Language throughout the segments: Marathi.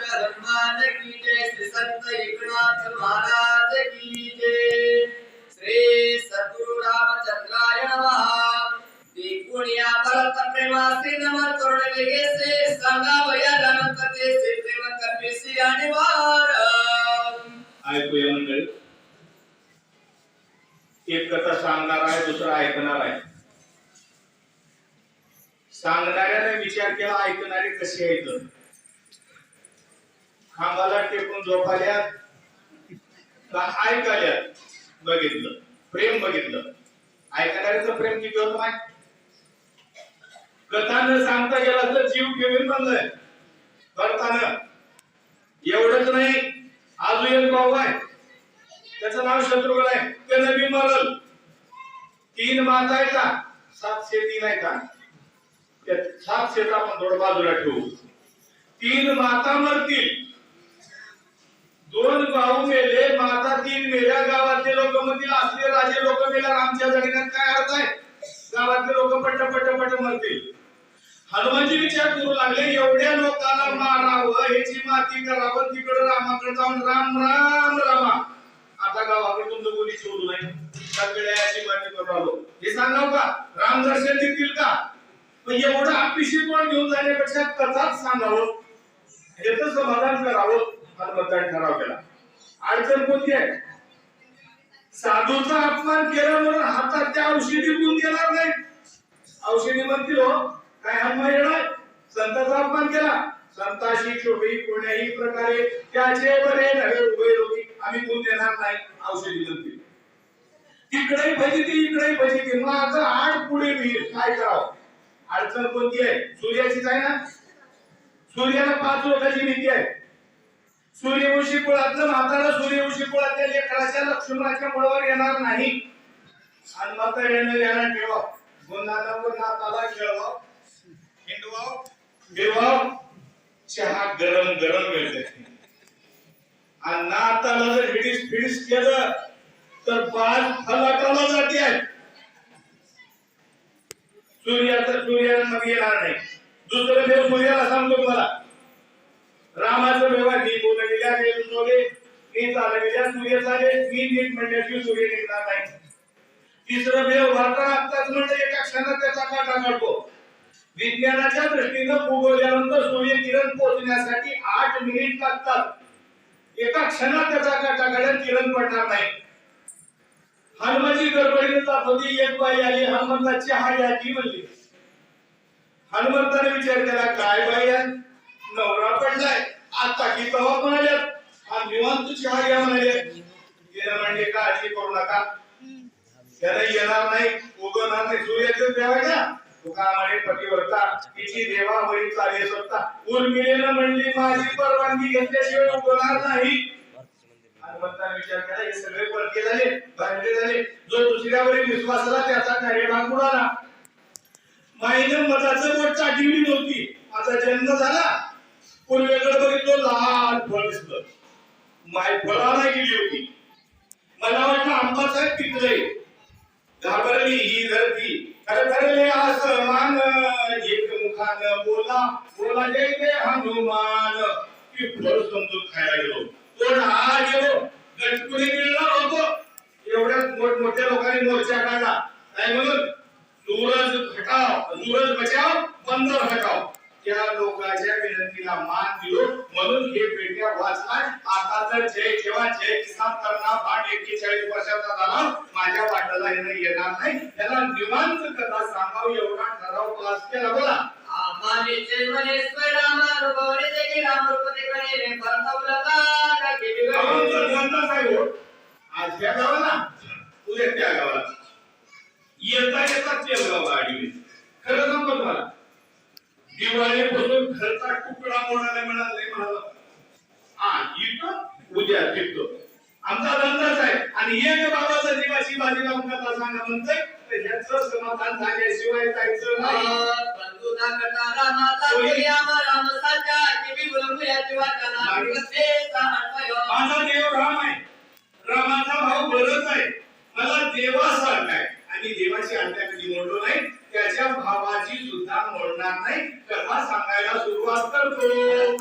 हनुमान की जय श्री संत एकनाथ महाराज की जय श्री सद्गुरु रामचंद्राय नमः देखुनिया भरत प्रेमासी नमः करुण प्रेम आणि वार ऐकूया मंडळी. एक कथा सांगणार आहे दुसरा ऐकणार आहे. सांगणाऱ्याने विचार केला ऐकणारे कसे आहेत? खांबाला टेकून झोपाल्यात का ऐकाल्यात? बघितलं. प्रेम बघितलं. ऐकणाऱ्याचं प्रेम किती होत माहीत कथा न सांगता गेला तर जीव घेऊन बनलाय करताना एवढंच नाही. अजून एक भाऊ आहे. त्याचं नाव शत्रुघ्न आहे. ते नवी मरल. तीन माता आहे का सातशे तीन आहे का? त्या सातशेचा आपण थोडं बाजूला ठेवू. तीन माता मरतील. दोन भाऊ मेले माता तीन मेल्या गावातले लोक म्हणतील असले राजे लोक मेल्या आमच्या जगण्यात काय अर्थ आहे? गावातले लोक पट्ट पट्ट पट्ट मरतील. हनुमानजी विचार करू लागले एवढ्या लोकांना मारावं ह्याची माती करावं तिकडे रामाकडे जाऊन राम राम रामा. आता गावाकडे तुमचं कोणी सोडू नाही सगळ्याची माती करू आलो. हे सांगाव का? राम दर्शन देतील का? एवढं अपिशी घेऊन जाण्यापेक्षा कथाच सांगावं. याचं समाधान करावं हनुमंताने ठराव केला. अडचण कोणती आहे? साधूचा अपमान केला म्हणून हातात त्या औषधी गुण देणार नाही. औषधी म्हणतील हो काय हनुमान येणार? संताचा अपमान केला. संताशी शोभी कोण्याही प्रकारे त्याचे बरे नव्हे उभे रोगी आम्ही गुण देणार नाही औषधी म्हणतील. तिकडेही फजिती इकडेही फजिती मग आता आड पुढे होईल काय करावं? अडचण कोणती आहे? सूर्याचीच आहे ना? सूर्याला पाच लोकांची भीती आहे. सूर्यवंशी कुळातलं म्हातारा सूर्यवंशी कुळातल्या लेकराच्या लक्ष्मणाच्या मुळावर येणार नाही. आणि म्हाताऱ्यानं याला ठेवा गुन्हानावर नाताला खेळवा हिंडवाव. बिरवाव चहा गरम गरम मिळते आणि नाताला जर हिडीस फिडीस केलं तर पाच फलाटाला जाते आहे. सूर्याचं सूर्याला मध्ये येणार नाही. दुसरं देव सूर्याला सांगतो तुम्हाला. रामाचं व्यवहार मी बोललेल्या सोले मी चालविल्या सूर्य चाले मी नीट म्हणण्याची सूर्य निघणार नाही. तिसरं देव भारता आत्ताच म्हणजे एका क्षणात त्याचा काटा काढतो. विज्ञानाच्या दृष्टीनं उगवल्यानंतर सूर्य किरण पोहोचण्यासाठी आठ मिनिट लागतात. एका क्षणात त्याचा काटा काढ्यात किरण पडणार नाही. गडबडीने जात एक बाई आली हनुमंताची हाय आली म्हणली. हनुमंताने विचार केला काय बाई आहे? नवरा पडलाय. आता की तवा म्हणाले हा निवांत तुझी हाय म्हणाले. तिने म्हणले काळजी करू नका. त्याला येणार नाही. उगवणार नाही. सूर्याचं देवाच्या आहे तुका म्हणे पतिव्रता तिची देवा वरील चाले सत्ता उर्मिलेनं म्हणली माझी परवानगी घेतल्याशिवाय उगवणार नाही. हनुमंताने विचार केला हे सगळे परके झाले भांडले झाले. जो दुसऱ्यावरील विश्वासाला त्याचा कार्यभाग उडाला माईनं मताचं बोट चाटिवली नव्हती. आता जन्म झाला. पूर्वेकडे बघितलं लाल फळ दिसलं. माय फळाला गेली होती. मला वाटलं आंबा आहे पिकलंय घाबरली ही धरती. खरखरले आसमान एक मुखान बोला. बोला जय जय हनुमान. की फळ समजून खायला गेलो. तो हा गेलो? गटकुली मिळला होतो. एवढ्यात मोठमोठ्या लोकांनी मोर्चा काढला. काय म्हणून? सूरज हटाव सूरज बचाव बंदर हटाव. त्या लोकांच्या विनंतीला मान दिलो म्हणून हे पेट्या वाचलाय. आता तर जय जेव्हा जय किसान करणार. भाट एक्केचाळीस वर्षाचा झाला. माझ्या वाटाला येणं येणार नाही. त्याला निवांत कथा सांगाव एवढा ठराव पास केला. बोला. आमानेचे आज या गावाला? उद्या त्या गावाला. येता येता ते गाव गाडी खरं सांगतो तुम्हाला. दिवाळीपासून घरचा तुकडा मोडायला मिळाला म्हणाला. हा इथं उद्या तिथं. आमचा धंदाच आहे. आणि एक बाबाचा जीवाची बाजी लावून कथा सांगा म्हणतोय ह्याचं समाधान झाल्याशिवाय जायचं माझा देव राम आहे. रामाचा भाऊ बरंच आहे. मला देवा सांगाय आणि देवाची आज्ञा कधी मोडलो नाही त्याच्या भावाची सुद्धा मोडणार नाही. कथा सांगायला सुरुवात करतो.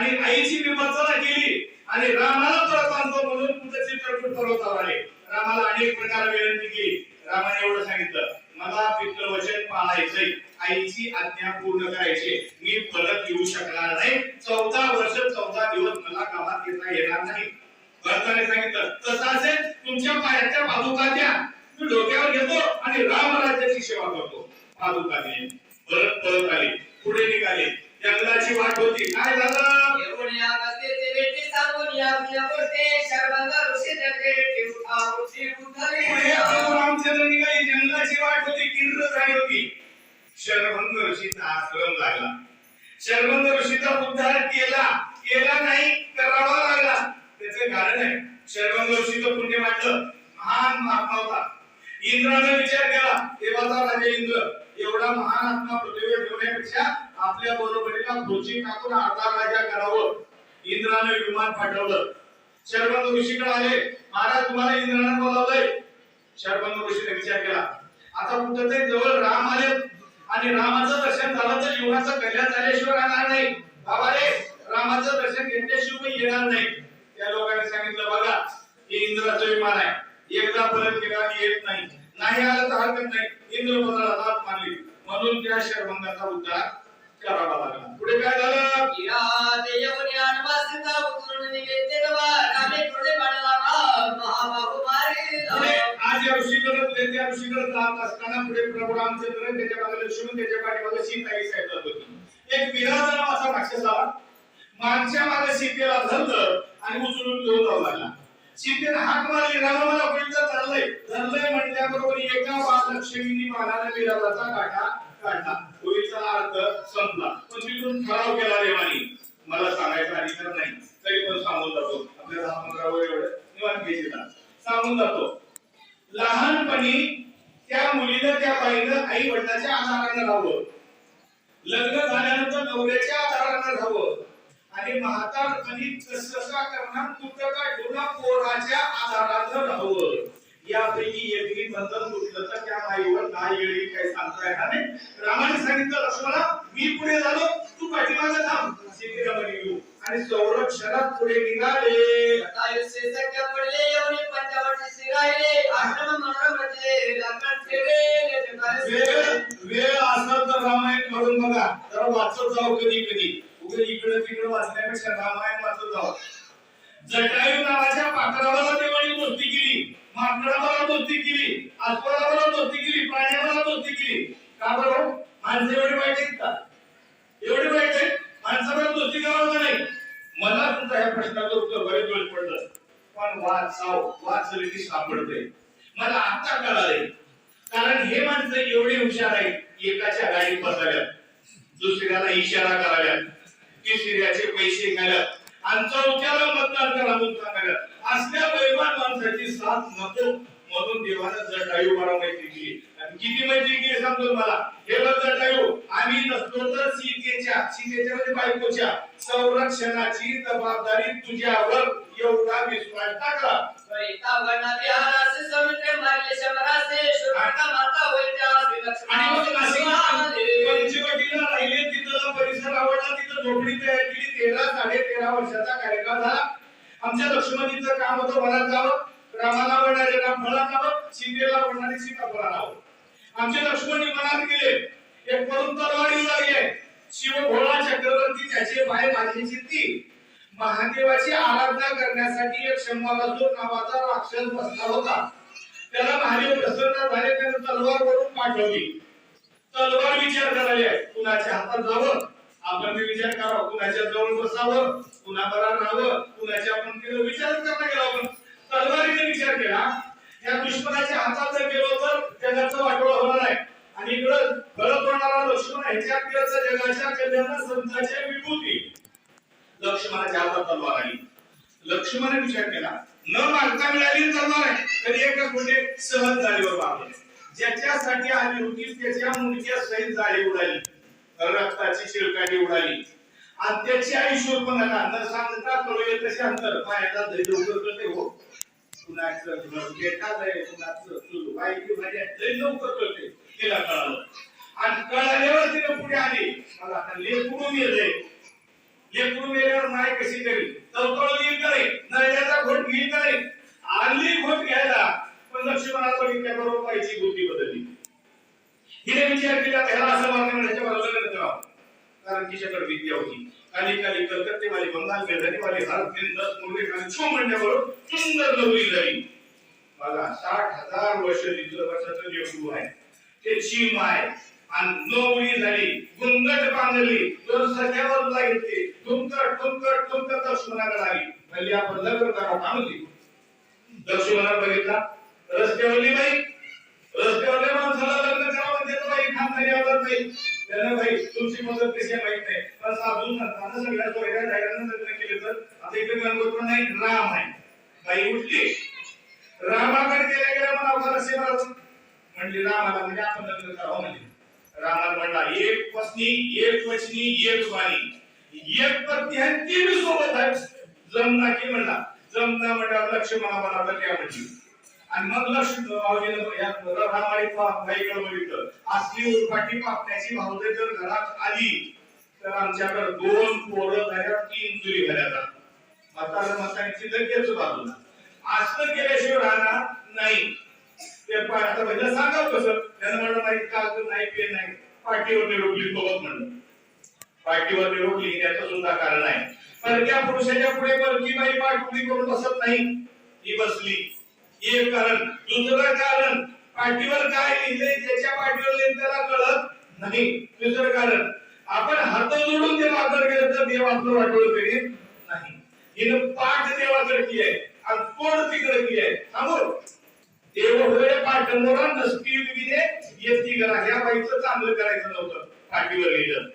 आणि आईची विमर्शना केली. आणि रामाला परत आणतो म्हणून कुठे चित्रकूट पर्वतावर आले. रामाला अनेक प्रकार विनंती केली. रामाने एवढं सांगितलं मला पितृ वचन पाळायचंय. आईची आज्ञा पूर्ण करायची. मी परत येऊ शकणार नाही. चौदा वर्ष चौदा दिवस मला कामात येता येणार नाही. भरताने सांगितलं तसं असेल तुमच्या पायाच्या पादुका द्या. मी डोक्यावर घेतो आणि रामराज्याची सेवा करतो. पादुका दिली. परत परत आले. पुढे निघाले. जंगलाची वाट होती. काय झालं? येऊन या रस्त्याचे वेटी सांगून या या गोष्टी सर्वांग ऋषी जगे ठेवता ऋषी पुढे उठले प्रभू रामचंद्र निघाले जंगलाची वाट होती किंद्र झाली होती. शर्वंग ऋषीचा आश्रम लागला. शर्वंग ऋषीचा उद्धार केला. केला नाही करावा लागला. त्याचं कारण आहे शर्वंग ऋषीचं पुण्य वाटलं. महान महात्मा होता. इंद्राने विचार केला देवाचा राजा इंद्र एवढा महान आत्मा पृथ्वीवर ठेवण्यापेक्षा आपल्या बरोबरीला खुर्ची टाकून अर्धा राजा करावं इंद्राने विमान पाठवलं. शर्वंग ऋषीकडे आले महाराज तुम्हाला इंद्राने बोलावलंय. शर्वंग ऋषीने विचार केला आता कुठेतरी जवळ राम आले आणि रामाचं दर्शन झालं तर जीवनाचं कल्याण झाल्याशिवाय राहणार नाही. बाबा रे रामाचं दर्शन घेतल्याशिवाय येणार नाही. त्या लोकांनी सांगितलं बघा हे इंद्राचं विमान आहे. एकदा परत गेला की येत नाही. नाही आलं तर हरकत नाही. इंद्र पदाला हात मारली म्हणून त्या शर्मंगाचा उद्धार करावा लागला. पुढे काय झालं? या देऊन या नमस्ता उतरून निघे तेव्हा रामे थोडे पाण्याला राम महाबाहू पुढे मारे आज या ऋषीकडे ते त्या ऋषीकडे जात असताना पुढे प्रभू रामचंद्र त्याच्यामागे लक्ष्मण त्याच्या पाठीमागे सीताई साहेब जात होती. एक विराज नावाचा राक्षस आला. मागच्या मागे सीतेला धरलं आणि उचलून घेऊन जाऊ लागला. सीतेने हाक मारली मला चाललंय धरलंय. म्हटल्याबरोबर एका वाद लक्ष्मीनी बाणाने विराजाचा काटा काढला. होळीचा अर्थ संपला. पण तिथून ठराव केला देवानी. मला सांगायचा अधिकार नाही. तरी पण सांगून जातो. आपल्या दहा पंधरा वेळ एवढं निवांत घ्यायचे सांगून जातो. लहानपणी त्या मुलीनं त्या बाईनं आई वडिलांच्या आधारानं राहावं. लग्न झाल्यानंतर नवऱ्याच्या आधारानं राहावं. आणि म्हातारपणी कसं करणार तुटका ठेवणा पोराच्या आधारानं राहावं यापैकी एकही बंधन तुटलं तर त्या बाईवर काय येईल नाही रामाने सांगितलं लक्ष्मणा मी पुढे झालो तू पाठीमागे थांब. म्हणे येऊ आणि संरक्षणात पुढे निघाले. आयुष्य पडले येऊन पंचवर्षी राहिले. आश्रम मनोरमाचे लग्न ठेवे वेळ वेळ असं तर रामायण म्हणून बघा. जरा वाचत जाऊ कधी कधी. उगे इकडे तिकडे वाचण्यापेक्षा रामायण वाचत जाऊ. जटायू नावाच्या पाखराला देवानी दोस्ती केली. माकडाला दोस्ती केली. अस्वलाला दोस्ती केली प्राण्याला दोस्ती केली का बरं हो? माणसं एवढी वाईट आहेत का एवढी वाईट आहे माणसाला दोस्ती करावं नाही मला तुमच्या ह्या प्रश्नाचं उत्तर बरेच वेळ पडलं पण वाचाव वाचलं की सापडतोय. मला आता कळाले कारण हे माणसं एवढे हुशार आहेत एकाच्या गाडीत बसाव्यात. दुसऱ्याला इशारा कराव्यात. तिसऱ्याचे पैसे घालत आणि चौथ्याला मतदान करा म्हणून सांगाव्यात असल्या वैभव माणसाची साथ नको. म्हणून देवानं जटायू मला मैत्री केली आणि किती मैत्री केली सांगतो मला? हे बघ जटायू. आम्ही नसतो तर सीतेच्या सीतेच्या म्हणजे बायकोच्या. संरक्षणाची जबाबदारी तुझ्यावर एवढा विश्वास टाकला. राहिले तिथला परिसर आवडला तिथं झोपडी तयार केली तेरा साडे तेरा वर्षाचा कार्यकाळ झाला. आमच्या लक्ष्मणीचं काम होतं वनात जावं. रामाला वडणारे राम फळात जावं सीतेला वडणारे सीताफळा फळात आमचे लक्ष्मणी मनात गेले. एक परून तलवारी येऊ लागली आहे. शिव भोळा चक्रवर्ती त्याचे बाय माझी ती महादेवाची आराधना करण्यासाठी एक शंभरासूर नावाचा राक्षस बसला होता त्याला महादेव प्रसन्न झाले त्याने तलवार वरून पाठवली. तलवार विचार करायला आहे. कुणाच्या हातात जावं? आपण विचार करावा. कुणाच्या जवळ बसावं? कुणा बरा राहावं? कुणाच्या आपण केलं विचार करता गेला आपण तलवारीने विचार केला. या दुश्मनाच्या हातात जर गेलो तर जगाचं वाटोळं होणार आहे. आणि इकडं गळत होणारा लक्ष्मण ह्याच्या आपल्याचं जगाच्या कल्याण संतांच्या विभूती. लक्ष्मणाच्या हातात तलवार आली. लक्ष्मणाने विचार केला न मागता मिळाली तलवार आहे. तरी एका म्हणजे सहज जाळीवर मारले ज्याच्यासाठी आली होती त्याच्या मुलग्या सहित जाळी उडाली. रक्ताची शिरकाठी उडाली. आणि त्याची आई शूर्पणखा न सांगता कळू येत तसे अंतर. पायाचा धैर्य लवकर करते हो. कुणाचं घर बेटाच आहे कुणाचं चूल बायकी माझ्या लय लवकर कळते तिला कळालं आणि कळाल्यावर तिने पुढे आली. मला आता लेकरू मेले लेकरू मेल्यावर नाही कशी करी तळतळ येईल करे नळ्याचा घोट घेईल करे आली घोट घ्यायला. पण लक्ष्मणाला बघितल्याबरोबर पाहिजे बुद्धी बदलली. हिने विचार केला ह्याला असं मारणे म्हणजे मला लग्न करावं. कारण तिच्याकडे विद्या होती. काली काली कलकत्ते वाली बंगाल में रहने वाली हर दिन दस मुर्गे खाने छह महीने म्हणण्याबरोबर सुंदर नगरी झाली. बघा साठ हजार वर्ष तिथलं वर्षाचं लेकरू ते चीम माय आणि नवरी झाली. गुंगट बांधली. दोन सख्या बाजूला घेतली तुमकट तुमकट तुमकट लक्ष्मणाकडे आली म्हणजे आपण लग्न करा थांबली लक्ष्मणाला बघितला? रस्त्यावरली बाई. रस्त्यावरल्या माणसाला लग्न करावं म्हणते तर बाई खानदारी आवडत नाही. त्यांना बाई तुमची मदत कशी आहे माहीत नाही. पण साधून नसताना सगळ्या सोयऱ्या जायला लग्न तर आता इकडे गणगोत्र नाही राम आहे. बाई उठली. रामाकडे गेल्या गेल्या मला अवघड असे मला म्हणली रामाला म्हणजे आपण लग्न करावं म्हणजे रामाला म्हणला एक पत्नी एक वचनी एक वाणी. एक पत्नी आहे ती सोबत आहे. जमना की म्हणला. जमना म्हणल्यावर लक्ष्मणा मला बघ्या म्हणली. आणि मग लक्ष भाऊजीनं या बघितलं असली पापण्याची भाऊजे जर घरात आली तर आमच्याकडे दोन पोरं झाल्या तीन चुरी झाल्या म्हातारा म्हातारीची लगेच बाजूला. असं केल्याशिवाय राहणार नाही. ते पाय आता पहिलं सांगा कसं? त्यानं म्हणलं नाही कागद नाही पेन नाही. पाठीवर निरोगली सोबत म्हणलं पाठीवर निरोगली याचं सुद्धा कारण आहे परक्या पुरुषाच्या पुढे परकी बाई पाठ उभी करून बसत नाही. ही बसली. हे कारण दुसरं कारण पाठीवर काय लिहिलंय त्याच्या पाठीवर लिहिलं त्याला कळत नाही. दुसरं कारण आपण हात जोडून ते वापर केलं तर देव आपलं वाटवलं करीत नाही. हिनं पाठ देवाकडे की आहे आणि कोण तिकडे की आहे समोर देव होय पाठंबरा नसती विने येती करा ह्या बाईचं चांगलं करायचं नव्हतं. पाठीवर लिहिलं.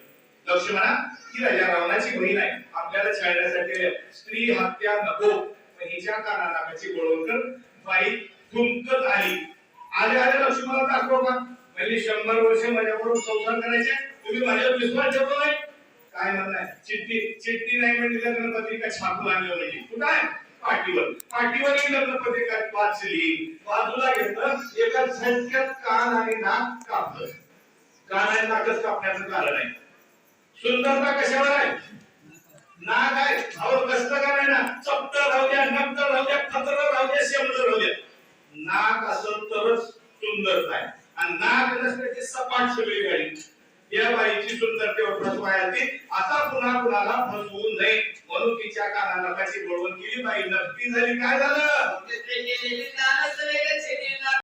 लक्ष म्हणा ही राजा रावणाची बहीण आहे. आपल्याला छळण्यासाठी स्त्री हत्या नको. हिच्या कानानाकाची बोलवकर बाई थुंकत आली आले आले लक्ष्मी मला दाखव का म्हणजे शंभर वर्ष माझ्याबरोबर संसार करायचे. तुम्ही माझ्यावर विश्वास ठेवतो नाही? काय म्हणणार चिठ्ठी चिठ्ठी नाही म्हणजे लग्न पत्रिका छापून आणलं म्हणजे कुठं आहे? पाठीवर. पाठीवर ही लग्न पत्रिका वाचली बाजूला घेतलं. एका झटक्यात कान आणि नाक कापलं. कान आणि नाकच कापण्याचं कारण आहे. सुंदरता कशावर आहे? ना काय अहो कसलं का ना? चपट राहू द्या नक्त राहू द्या खतर राहू द्या शेमड राहू द्या. नाक असं तरच सुंदर आहे. आणि नाक नसल्याची सपाट सगळी गाडी. या बाईची सुंदरतेवर फसवायची आता पुन्हा कुणाला फसवू नये. म्हणून तिच्या काना नाकाची बोलवण केली बाई? नक्की झाली. काय झालं?